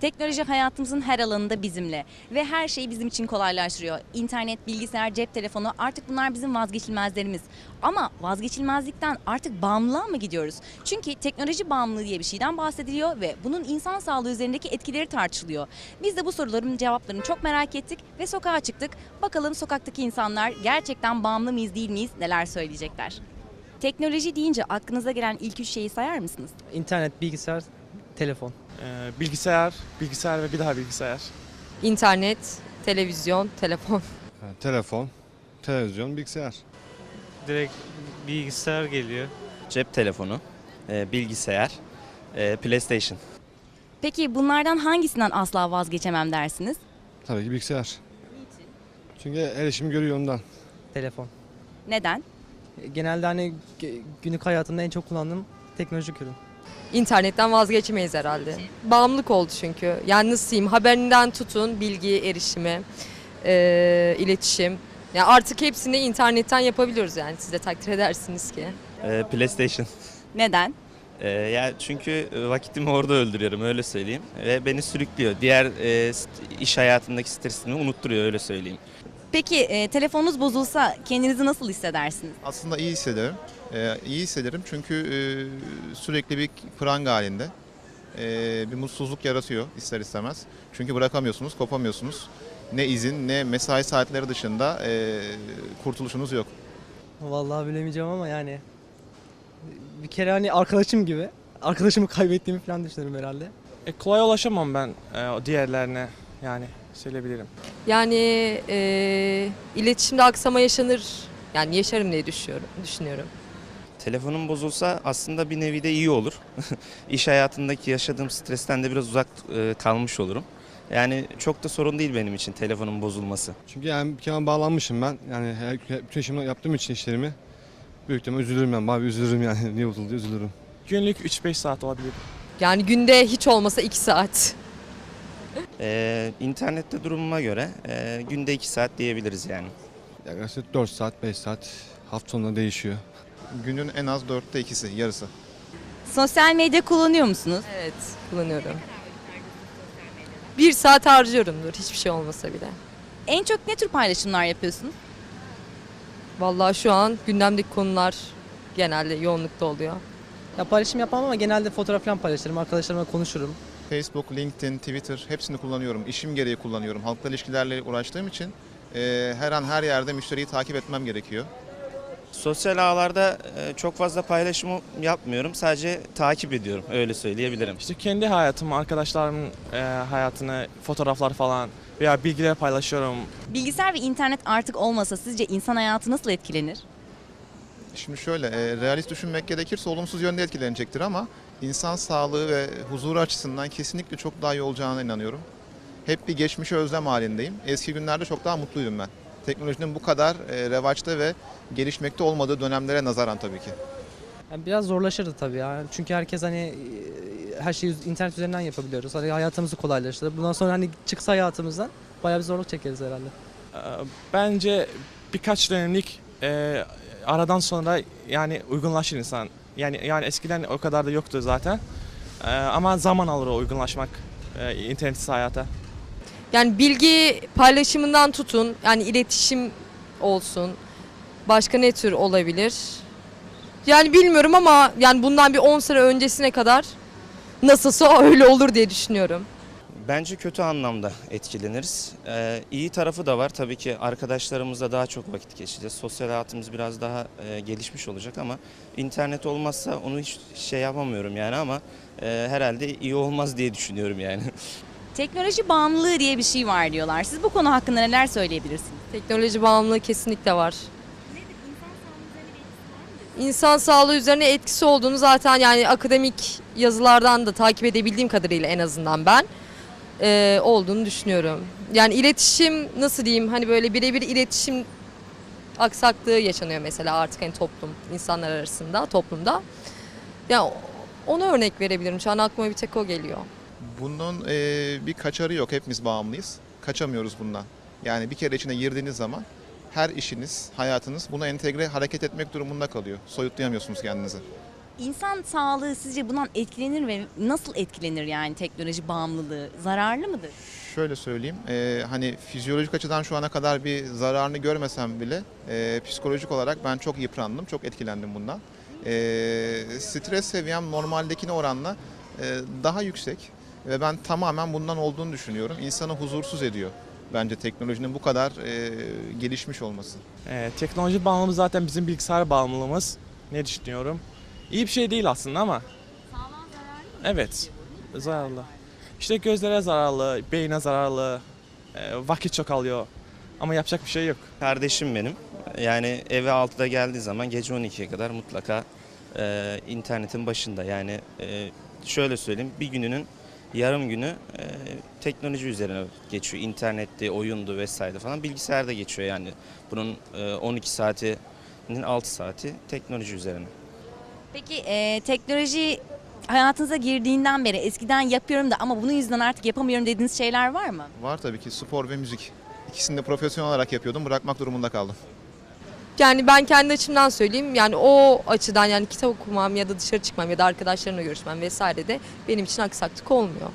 Teknoloji hayatımızın her alanında bizimle ve her şeyi bizim için kolaylaştırıyor. İnternet, bilgisayar, cep telefonu artık bunlar bizim vazgeçilmezlerimiz. Ama vazgeçilmezlikten artık bağımlılığa mı gidiyoruz? Çünkü teknoloji bağımlılığı diye bir şeyden bahsediliyor ve bunun insan sağlığı üzerindeki etkileri tartışılıyor. Biz de bu soruların cevaplarını çok merak ettik ve sokağa çıktık. Bakalım sokaktaki insanlar gerçekten bağımlı mıyız değil miyiz neler söyleyecekler. Teknoloji deyince aklınıza gelen ilk üç şeyi sayar mısınız? İnternet, bilgisayar, telefon. Ee, bilgisayar, bilgisayar ve bir daha bilgisayar. İnternet, televizyon, telefon. Ha, Telefon, televizyon, bilgisayar. Direkt bilgisayar geliyor. Cep telefonu, e, bilgisayar, e, PlayStation. Peki bunlardan hangisinden asla vazgeçemem dersiniz? Tabii ki bilgisayar. Çünkü erişim görüyor ondan. Telefon. Neden? Genelde hani günlük hayatımda en çok kullandığım teknolojik ürün. İnternetten vazgeçemeyiz herhalde. Bağımlılık oldu çünkü. Yani nasıl diyeyim haberinden tutun bilgi erişimi, eee, iletişim. Yani artık hepsini internetten yapabiliyoruz yani siz de takdir edersiniz ki. E, PlayStation. Neden? E, ya çünkü vakitimi orada öldürüyorum öyle söyleyeyim ve beni sürüklüyor. Diğer e, iş hayatındaki stresimi unutturuyor öyle söyleyeyim. Peki e, telefonunuz bozulsa kendinizi nasıl hissedersiniz? Aslında iyi hissederim. Ee, iyi hissederim çünkü e, sürekli bir pranga halinde. Ee, bir mutsuzluk yaratıyor ister istemez. Çünkü bırakamıyorsunuz, kopamıyorsunuz. Ne izin ne mesai saatleri dışında e, kurtuluşunuz yok. Vallahi bilemeyeceğim ama yani bir kere hani arkadaşım gibi. Arkadaşımı kaybettiğimi falan düşünüyorum herhalde. E, kolay ulaşamam ben e, diğerlerine yani söyleyebilirim. Yani eee iletişimde aksama yaşanır. Yani yaşarım diye düşünüyorum. düşünüyorum. Telefonum bozulsa aslında bir nevi de iyi olur. İş hayatındaki yaşadığım stresten de biraz uzak e, kalmış olurum. Yani çok da sorun değil benim için telefonun bozulması. Çünkü yani bir kere bağlanmışım ben. Yani her, bütün işimi yaptığım için işlerimi. Büyük ihtimalle üzülürüm ben. Bayağı üzülürüm yani. Niye bozuldu diye üzülürüm. Günlük 3-5 saat olabilir. Yani günde hiç olmasa 2 saat. E, internette durumuma göre e, günde 2 saat diyebiliriz yani. Yaklaşık 4 saat, 5 saat hafta sonunda değişiyor. Günün en az dörtte ikisi, yarısı. Sosyal medya kullanıyor musunuz? Evet kullanıyorum. Bir saat harcıyorumdur hiçbir şey olmasa bile. En çok ne tür paylaşımlar yapıyorsunuz? Vallahi şu an gündemdeki konular genelde yoğunlukta oluyor. Ya paylaşım yapmam ama genelde fotoğraf falan paylaşırım. Arkadaşlarımla konuşurum. Facebook, LinkedIn, Twitter hepsini kullanıyorum. İşim gereği kullanıyorum. Halkla ilişkilerle uğraştığım için e, her an her yerde müşteriyi takip etmem gerekiyor. Sosyal ağlarda e, çok fazla paylaşım yapmıyorum. Sadece takip ediyorum öyle söyleyebilirim. İşte kendi hayatımı, arkadaşlarımın e, hayatını, fotoğraflar falan veya bilgiler paylaşıyorum. Bilgisayar ve internet artık olmasa sizce insan hayatı nasıl etkilenir? Şimdi şöyle, e, realist düşünmek gerekirse olumsuz yönde etkilenecektir ama insan sağlığı ve huzuru açısından kesinlikle çok daha iyi olacağına inanıyorum. Hep bir geçmişe özlem halindeyim. Eski günlerde çok daha mutluydum ben. Teknolojinin bu kadar e, revaçta ve gelişmekte olmadığı dönemlere nazaran tabii ki. Yani biraz zorlaşırdı tabii ya. Çünkü herkes hani e, her şeyi internet üzerinden yapabiliyoruz. Hani hayatımızı kolaylaştırır. Bundan sonra hani çıksa hayatımızdan bayağı bir zorluk çekeriz herhalde. E, bence birkaç dönemlik e, aradan sonra yani uygunlaşır insan. Yani yani eskiden o kadar da yoktu zaten. E, ama zaman alır o uygunlaşmak e, internetsiz hayata. Yani bilgi paylaşımından tutun, yani iletişim olsun. Başka ne tür olabilir? Yani bilmiyorum ama yani bundan bir 10 sene öncesine kadar nasılsa öyle olur diye düşünüyorum. Bence kötü anlamda etkileniriz. Ee, iyi tarafı da var. Tabii ki arkadaşlarımızla daha çok vakit geçireceğiz. Sosyal hayatımız biraz daha e, gelişmiş olacak ama internet olmazsa onu hiç şey yapamıyorum yani ama e, herhalde iyi olmaz diye düşünüyorum yani. Teknoloji bağımlılığı diye bir şey var diyorlar. Siz bu konu hakkında neler söyleyebilirsiniz? Teknoloji bağımlılığı kesinlikle var. İnsan sağlığı üzerine etkisi olduğunu zaten yani akademik yazılardan da takip edebildiğim kadarıyla en azından ben eee, olduğunu düşünüyorum. Yani iletişim nasıl diyeyim hani böyle birebir iletişim aksaklığı yaşanıyor mesela artık hani toplum insanlar arasında toplumda. Ya onu örnek verebilirim. Şu an aklıma bir tek o geliyor. Bunun e, bir kaçarı yok. Hepimiz bağımlıyız. Kaçamıyoruz bundan. Yani bir kere içine girdiğiniz zaman her işiniz, hayatınız buna entegre hareket etmek durumunda kalıyor. Soyutlayamıyorsunuz kendinizi. İnsan sağlığı sizce bundan etkilenir ve nasıl etkilenir yani teknoloji bağımlılığı? Zararlı mıdır? Şöyle söyleyeyim, e, hani fizyolojik açıdan şu ana kadar bir zararını görmesem bile e, psikolojik olarak ben çok yıprandım, çok etkilendim bundan. E, stres seviyem normaldekine oranla e, daha yüksek ve ben tamamen bundan olduğunu düşünüyorum. İnsanı huzursuz ediyor bence teknolojinin bu kadar e, gelişmiş olması. Ee, teknoloji bağımlılığımız zaten bizim bilgisayar bağımlılığımız. Ne düşünüyorum? İyi bir şey değil aslında ama. Evet, zararlı. İşte gözlere zararlı, beyne zararlı, e, vakit çok alıyor. Ama yapacak bir şey yok. Kardeşim benim. Yani eve 6'da geldiği zaman gece 12'ye kadar mutlaka e, internetin başında. Yani e, şöyle söyleyeyim bir gününün yarım günü e, teknoloji üzerine geçiyor. İnternetti, oyundu vesaire falan bilgisayarda geçiyor yani. Bunun e, 12 saatinin 6 saati teknoloji üzerine. Peki e, teknoloji hayatınıza girdiğinden beri eskiden yapıyorum da ama bunun yüzünden artık yapamıyorum dediğiniz şeyler var mı? Var tabii ki spor ve müzik. İkisini de profesyonel olarak yapıyordum, bırakmak durumunda kaldım. Yani ben kendi açımdan söyleyeyim yani o açıdan yani kitap okumam ya da dışarı çıkmam ya da arkadaşlarımla görüşmem vesaire de benim için aksaklık olmuyor.